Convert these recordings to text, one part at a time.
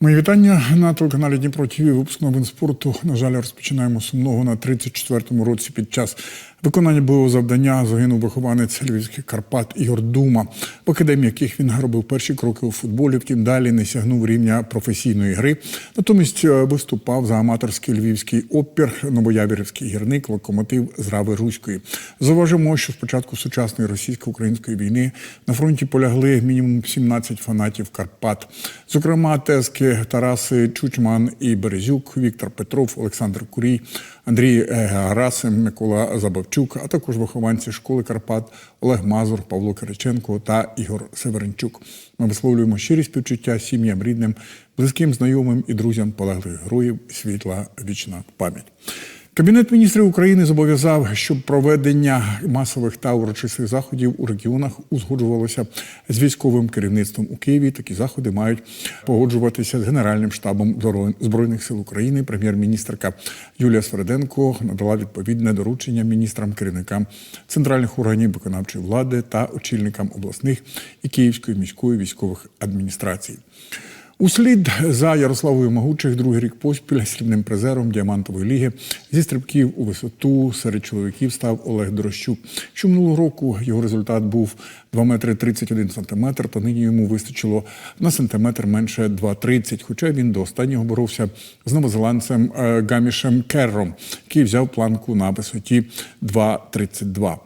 Мої вітання на телеканалі Дніпро ТВ. Випуск новин спорту. На жаль, розпочинаємо сумного на 34-му році під час виконання бойового завдання загинув вихованець Львівських Карпат Ігор Дума, в академії яких він робив перші кроки у футболі. Втім, далі не сягнув рівня професійної гри. Натомість е, виступав за аматорський львівський опір, новоявірівський гірник, локомотив з Рави Руської. Зауважимо, що спочатку сучасної російсько-української війни на фронті полягли мінімум 17 фанатів Карпат. Зокрема, тески Тараси Чучман і Березюк, Віктор Петров, Олександр Курій, Андрій е, Гарасим, Микола Забавчук, а також вихованці школи Карпат Олег Мазур, Павло Кириченко та Ігор Северенчук. Ми висловлюємо щирі співчуття сім'ям, рідним, близьким, знайомим і друзям полеглих героїв. Світла вічна пам'ять. Кабінет міністрів України зобов'язав, щоб проведення масових та урочистих заходів у регіонах узгоджувалося з військовим керівництвом у Києві. Такі заходи мають погоджуватися з Генеральним штабом збройних сил України. Прем'єр-міністрка Юлія Свереденко надала відповідне доручення міністрам, керівникам центральних органів виконавчої влади та очільникам обласних і Київської міської військових адміністрацій. Услід за Ярославою Могучих другий рік поспіль срібним призером діамантової ліги зі стрибків у висоту серед чоловіків став Олег Дорощук. Що минулого року його результат був 2 метри 31 сантиметр, то нині йому вистачило на сантиметр менше 2,30, хоча він до останнього боровся з новозеландцем е, Гамішем Керром, який взяв планку на висоті 2,32.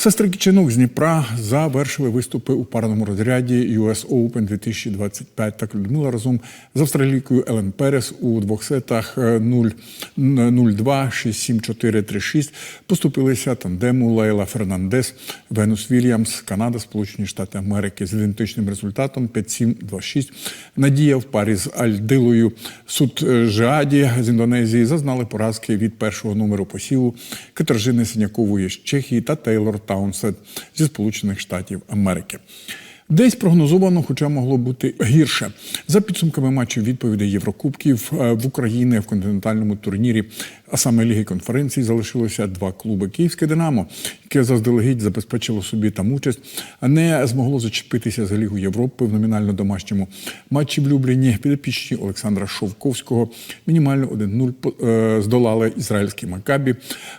Сестри Кичинок з Дніпра завершили виступи у парному розряді US Open 2025. Так Людмила разом з австралійкою Елен Перес у двох сетах е, 0-2, 6-7, 4-3-6 поступилися тандему Лейла Фернандес, Венус Вільямс, Канада, Сполучені Штати Америки з ідентичним результатом 5-7, 2-6. Надія в парі з Альдилою Суд Жааді з Індонезії зазнали поразки від першого номеру посіву Катержини Синякової з Чехії та Тейлор Таунсет зі Сполучених Штатів Америки. Десь прогнозовано, хоча могло бути гірше. За підсумками матчів відповідей Єврокубків е, в Україні в континентальному турнірі, а саме Ліги конференцій, залишилося два клуби. Київське Динамо, яке заздалегідь забезпечило собі там участь, а не змогло зачепитися за Лігу Європи в номінально домашньому матчі в Любліні. Підопічні Олександра Шовковського мінімально 1-0 по- е, здолали ізраїльський Макабі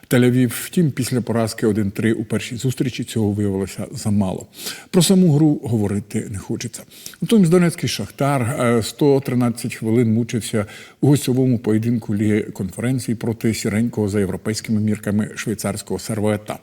Тель-Авів. Втім, після поразки 1-3 у першій зустрічі цього виявилося замало. Про саму гру говорити не хочеться. Натомість Донецький Шахтар е, 113 хвилин мучився у гостьовому поєдинку Ліги конференції проти сіренького за європейськими мірками швейцарського сервета.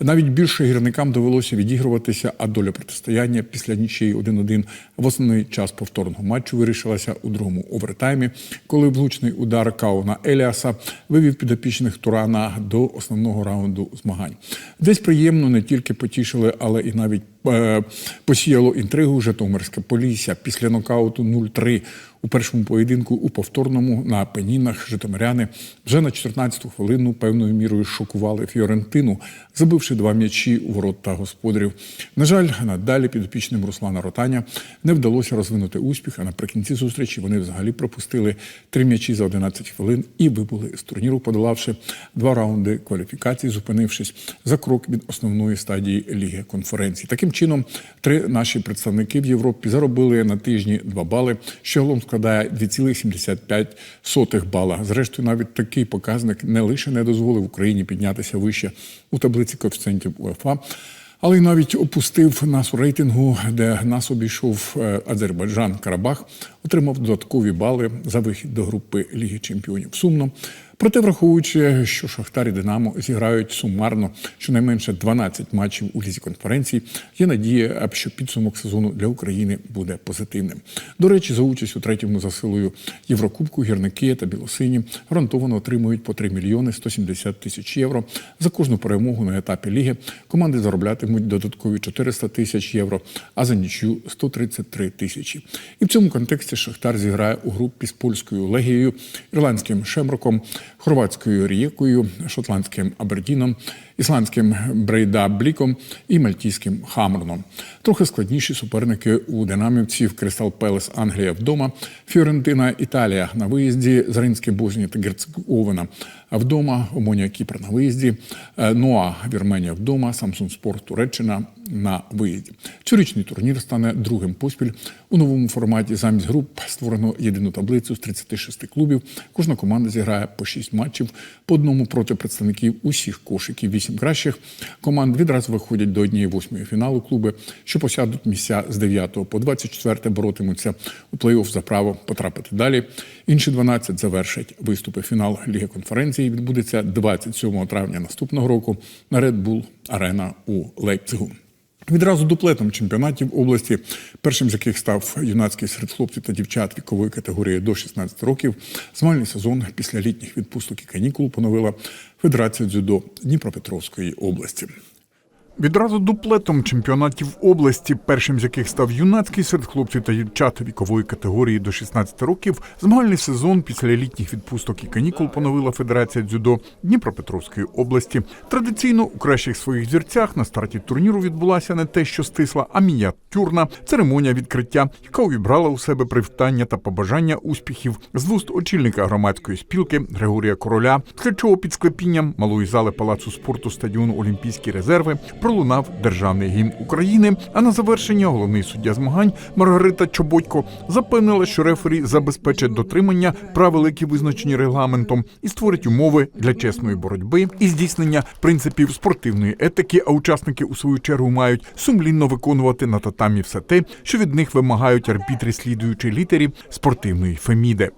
Навіть більше гірникам довелося відігруватися, а доля протистояння після нічиї 1-1 в основний час повторного матчу вирішилася у другому овертаймі, коли влучний удар Кауна Еліаса вивів підопічних Турана до основного раунду змагань. Десь приємно не тільки потішили, але і навіть е, посіяло інтригу Житомирське Полісся після нокауту 0-3 у першому поєдинку у повторному на пенінах Житомиряни вже на 14-ту хвилину певною мірою шокували Фіорентину, забивши два м'ячі у ворота господарів. На жаль, надалі підопічним Руслана Ротаня не вдалося розвинути успіх, а наприкінці зустрічі вони взагалі пропустили три м'ячі за 11 хвилин і вибули з турніру, подолавши два раунди кваліфікації, зупинившись за крок від основної стадії Ліги конференцій. Таким чином, три наші представники в Європі заробили на тижні 2 бали, що складає 2,75 бала. Зрештою, навіть такий показник не лише не дозволив Україні піднятися вище у таблиці коефіцієнтів УЕФА, але й навіть опустив нас у рейтингу, де нас обійшов е, Азербайджан Карабах, отримав додаткові бали за вихід до групи Ліги Чемпіонів. Сумно. Проте, враховуючи, що Шахтар і Динамо зіграють сумарно щонайменше 12 матчів у лізі конференції, є надія, що підсумок сезону для України буде позитивним. До речі, за участь у третьому за силою Єврокубку гірники та білосині гарантовано отримують по 3 мільйони 170 тисяч євро за кожну перемогу на етапі ліги. Команди зароблятимуть додаткові 400 тисяч євро, а за нічю 133 тисячі. І в цьому контексті Шахтар зіграє у групі з польською легією, ірландським Шемроком, хорватською Рієкою, шотландським Абердіном, ісландським Брейда Бліком і мальтійським Хамерном. Трохи складніші суперники у динамівців Кристал Пелес Англія вдома, Фіорентина Італія на виїзді, Заринське Боснія та Герцеговина вдома, Омонія Кіпр на виїзді, е, Ноа Вірменія вдома, Самсун Спорт Туреччина, на виїзді. Цьогорічний турнір стане другим поспіль у новому форматі. Замість груп створено єдину таблицю з 36 клубів. Кожна команда зіграє по 6 матчів, по одному проти представників усіх кошиків. Вісім кращих команд відразу виходять до однієї восьмої фіналу клуби, що посядуть місця з 9 по 24 боротимуться у плей-офф за право потрапити далі. Інші 12 завершать виступи. Фінал Ліги конференції відбудеться 27 травня наступного року на Red Bull Арена у Лейпцигу. Відразу дуплетом чемпіонатів області, першим з яких став юнацький серед хлопців та дівчат вікової категорії до 16 років, змальний сезон після літніх відпусток і канікул поновила Федерація дзюдо Дніпропетровської області. Відразу дуплетом чемпіонатів області, першим з яких став юнацький серед хлопців та дівчат вікової категорії до 16 років, змагальний сезон після літніх відпусток і канікул поновила Федерація дзюдо Дніпропетровської області. Традиційно у кращих своїх зірцях на старті турніру відбулася не те, що стисла, а мініатюрна церемонія відкриття, яка увібрала у себе привітання та побажання успіхів з вуст очільника громадської спілки Григорія Короля, чого під склепінням малої зали палацу спорту стадіону Олімпійські резерви пролунав державний гімн України. А на завершення головний суддя змагань Маргарита Чоботько запевнила, що рефері забезпечать дотримання правил, які визначені регламентом, і створить умови для чесної боротьби і здійснення принципів спортивної етики. А учасники у свою чергу мають сумлінно виконувати на татамі все те, що від них вимагають арбітри, слідуючи літері спортивної феміди.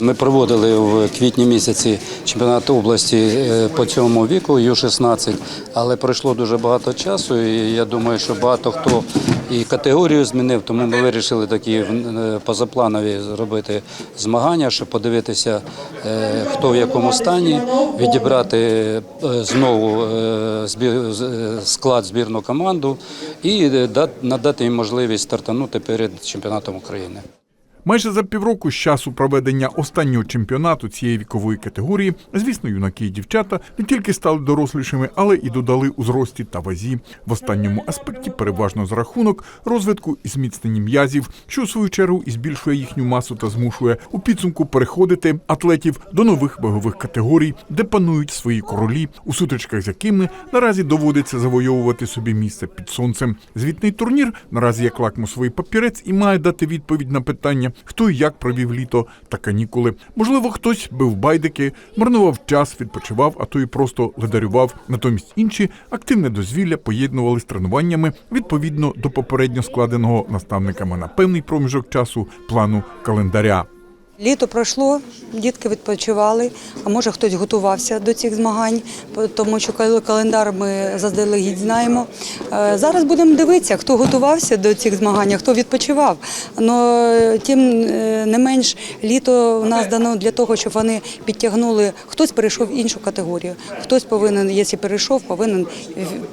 Ми проводили в квітні місяці чемпіонат області е, по цьому віку Ю-16, але пройшло дуже багато часу, і я думаю, що багато хто і категорію змінив, тому ми вирішили такі е, позапланові зробити змагання, щоб подивитися, е, хто в якому стані, відібрати знову склад збірну команду і надати їм можливість стартанути перед чемпіонатом України. Майже за півроку з часу проведення останнього чемпіонату цієї вікової категорії, звісно, юнаки і дівчата не тільки стали дорослішими, але і додали у зрості та вазі. В останньому аспекті переважно за рахунок розвитку і зміцнення м'язів, що у свою чергу і збільшує їхню масу та змушує у підсумку переходити атлетів до нових вагових категорій, де панують свої королі, у сутичках з якими наразі доводиться завойовувати собі місце під сонцем. Звітний турнір наразі як лакмусовий папірець і має дати відповідь на питання, хто і як провів літо та канікули. Можливо, хтось бив байдики, марнував час, відпочивав, а то і просто ледарював. Натомість інші активне дозвілля поєднували з тренуваннями відповідно до попередньо складеного наставниками на певний проміжок часу плану календаря. Літо пройшло, дітки відпочивали, а може хтось готувався до цих змагань, тому що календар ми заздалегідь знаємо. Е, Зараз будемо дивитися, хто готувався до цих змагань, хто відпочивав. Но тим е, не менш, літо в нас дано для того, щоб вони підтягнули. Хтось перейшов в іншу категорію, хтось повинен, якщо перейшов, повинен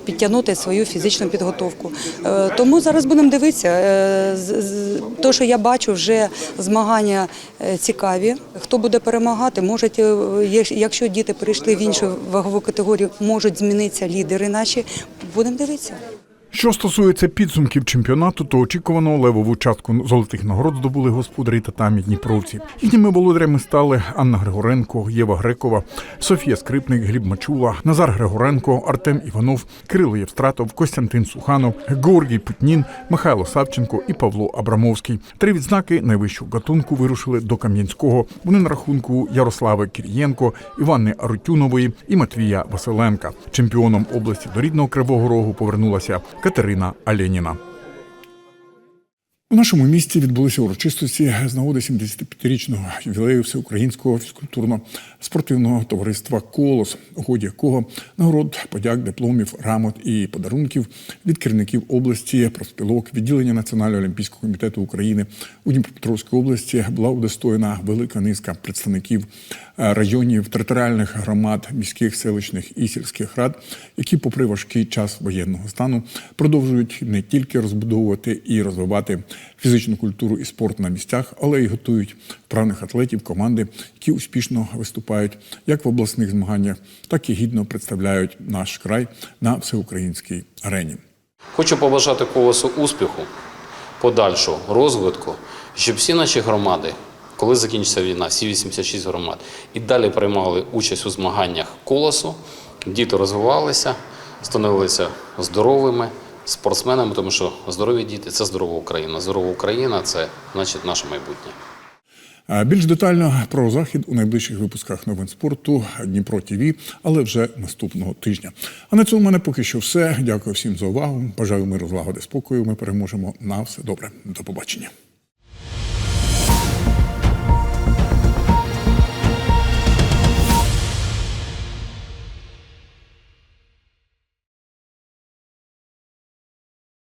підтягнути свою фізичну підготовку. Е, Тому зараз будемо дивитися. Е, То, що я бачу, вже змагання е, цікаві. Хто буде перемагати, можуть, е, є- якщо діти перейшли в іншу вагову категорію, можуть змінитися лідери наші. Будемо дивитися. Що стосується підсумків чемпіонату, то очікувано левову частку золотих нагород здобули господарі татамі Дніпровці. Їхніми володарями стали Анна Григоренко, Єва Грекова, Софія Скрипник, Гліб Мачула, Назар Григоренко, Артем Іванов, Кирило Євстратов, Костянтин Суханов, Георгій Путнін, Михайло Савченко і Павло Абрамовський. Три відзнаки найвищого гатунку вирушили до Кам'янського. Вони на рахунку Ярослави Кір'єнко, Іванни Арутюнової і Матвія Василенка. Чемпіоном області до рідного Кривого Рогу повернулася Катерина Аленіна. У нашому місті відбулися урочистості з нагоди 75-річного ювілею всеукраїнського фізкультурно-спортивного товариства Колос, у ході якого нагород, подяк, дипломів, грамот і подарунків від керівників області, профспілок, відділення Національного олімпійського комітету України у Дніпропетровській області була удостоєна велика низка представників е, районів, територіальних громад, міських, селищних і сільських рад, які, попри важкий час воєнного стану, продовжують не тільки розбудовувати і розвивати фізичну культуру і спорт на місцях, але й готують вправних атлетів команди, які успішно виступають як в обласних змаганнях, так і гідно представляють наш край на всеукраїнській арені. Хочу побажати колосу успіху, подальшого розвитку, щоб всі наші громади, коли закінчиться війна, всі 86 громад, і далі приймали участь у змаганнях колосу, діти розвивалися, становилися здоровими, спортсменами, тому що здорові діти це здорова Україна. Здорова Україна це значить наше майбутнє. Більш детально про захід у найближчих випусках новин спорту Дніпро ТІВІ, але вже наступного тижня. А на цьому в мене поки що все. Дякую всім за увагу. Бажаю миру, злагоди, спокою. Ми переможемо на все добре. До побачення.